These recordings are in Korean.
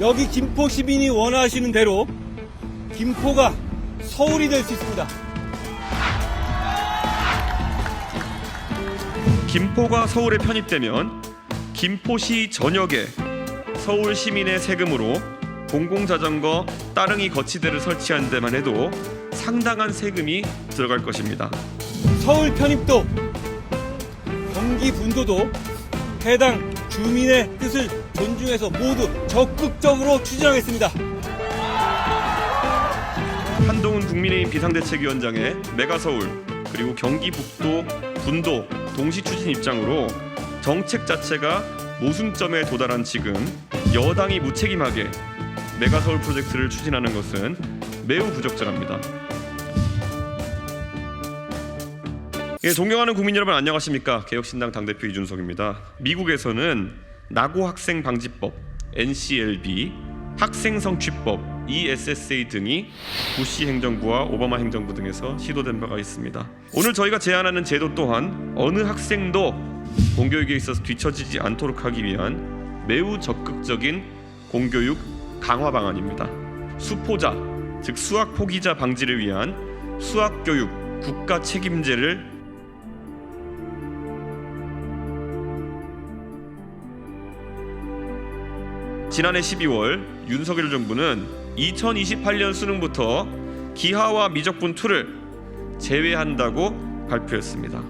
여기 김포 시민이 원하시는 대로 김포가 서울이 될 수 있습니다. 김포가 서울에 편입되면 김포시 전역에 서울 시민의 세금으로 공공자전거 따릉이 거치대를 설치한 데만 해도 상당한 세금이 들어갈 것입니다. 서울 편입도 경기 분도도 해당 주민의 뜻을 존중해서 모두 적극적으로 추진하겠습니다. 한동훈 국민의힘 비상대책위원장의 메가서울 그리고 경기 북도 분도 동시 추진 입장으로 정책 자체가 모순점에 도달한 지금 여당이 무책임하게 메가서울 프로젝트를 추진하는 것은 매우 부적절합니다. 예, 존경하는 국민 여러분 안녕하십니까? 개혁신당 당대표 이준석입니다. 미국에서는 나고 학생 방지법 NCLB, 학생 성취법 ESSA 등이 부시 행정부와 오바마 행정부 등에서 시도된 바가 있습니다. 오늘 저희가 제안하는 제도 또한 어느 학생도 공교육에 있어서 뒤처지지 않도록 하기 위한 매우 적극적인 공교육 강화 방안입니다. 수포자, 즉 수학 포기자 방지를 위한 수학 교육 국가 책임제를 지난해 12월 윤석열 정부는 2028년 수능부터 기하와 미적분 2를 제외한다고 발표했습니다.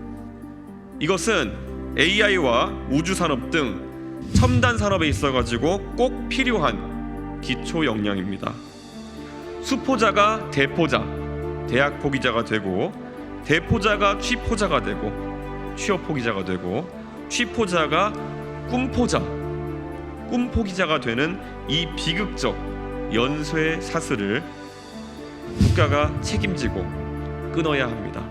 이것은 AI와 우주 산업 등 첨단 산업에 있어 가지고 꼭 필요한 기초 역량입니다. 수포자가 대포자, 대학 포기자가 되고 대포자가 취포자가 되고 취업 포기자가 되고 취포자가 꿈포자 꿈 포기자가 되는 이 비극적 연쇄 사슬을 국가가 책임지고 끊어야 합니다.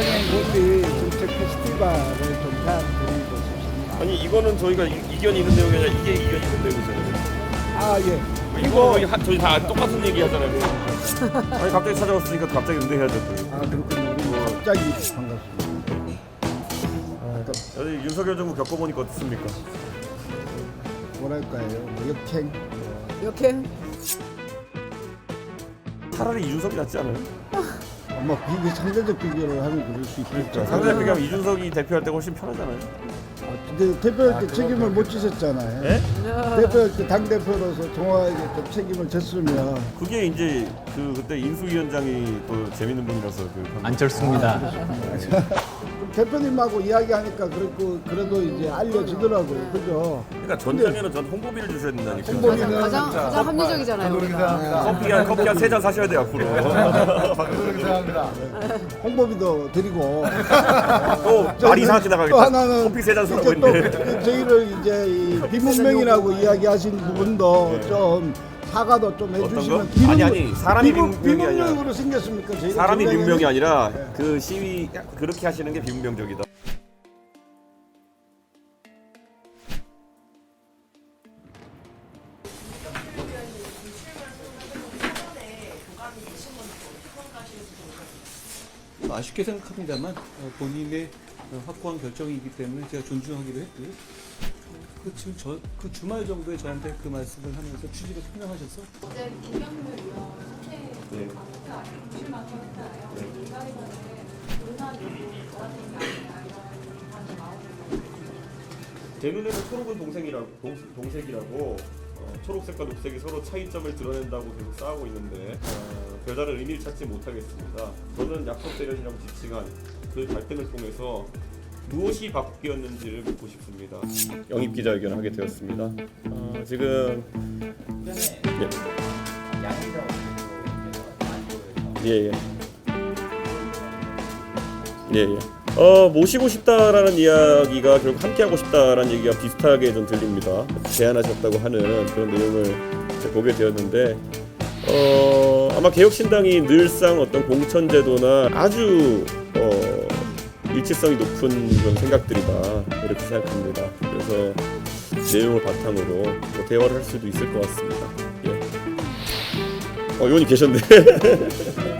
정책 페스티벌을 좀. 아니 이거는 저희가 이- 이견이 있는 내용이 아니라 이게 이견이 있는 내용이잖아요. 아 예. 이거 이거 거의 하- 저희 다 똑같은 얘기 하잖아요. 아니 갑자기 찾아왔으니까 갑자기 응대해야죠. 또. 아 그렇군요. 우리 갑자기 반갑습니다. 여기 윤석열 정부 겪어보니까 어떻습니까? 뭐랄까요? 뭐 역행. 이렇게 차라리 이준석이 낫지 않아요? 뭐 비교 상대적 비교를 하면 그럴 수 있겠죠. 상대 비교하면 이준석이 대표할 때가 훨씬 편하잖아요. 아, 근데 대표할 때 책임을 못 지셨잖아요. 예? 대표할 때 당 대표로서 정화에게 좀 책임을 졌으면 그게 이제 그 그때 인수위원장이 또 재밌는 분이라서 그 방- 안철수입니다. 그럼 대표님하고 이야기하니까 그렇고 그래도 이제 알려지더라고요. 그죠? 그러니까 전장에는 전 홍보비를 주셔야 된다니까. 홍보비는 가장 가장 합리적이잖아요. 우리가. 커피 한 커피 한 세 잔 사셔야 돼요 앞으로. 홍보비도 드리고 또 말이 이상하게 또 나가겠다. 하나는 커피 세잔 이제 사라고 또 했는데. 저희를 이제 이 비문명이라고 이야기하신 부분도 좀 사과도 좀 해주시면 거? 아니, 아니, 사람이 비문, 비문명이 아니라 비문명으로 생겼습니까? 저희가 사람이 굉장히- 민명이 아니라 그 시위 그렇게 하시는 게 비문명적이다. 아쉽게 생각합니다만 어, 본인의 어, 확고한 결정이기 때문에 제가 존중하기로 했고요. 그 지금 저, 그 주말 정도에 저한테 그 말씀을 하면서 취지를 설명하셔서. 제 눈에는 초록은 동생이라고 동, 동색이라고 어, 초록색과 녹색이 서로 차이점을 드러낸다고 계속 싸우고 있는데 어, 별다른 의미를 찾지 못하겠습니다. 저는 약속 대련이라고 지칭한 그 갈등을 통해서 무엇이 바뀌었는지를 묻고 싶습니다. 영입 기자회견을 하게 되었습니다. 어, 지금 예. 예, 예. 예, 예. 어, 모시고 싶다라는 이야기가 결국 함께 하고 싶다라는 얘기가 비슷하게 좀 들립니다. 제안하셨다고 하는 그런 내용을 보게 되었는데 어, 아마 개혁신당이 늘상 어떤 공천제도나 아주 어, 일치성이 높은 그런 생각들이다 이렇게 생각합니다. 그래서 내용을 바탕으로 뭐 대화를 할 수도 있을 것 같습니다. 예. 어, 의원님 계셨네.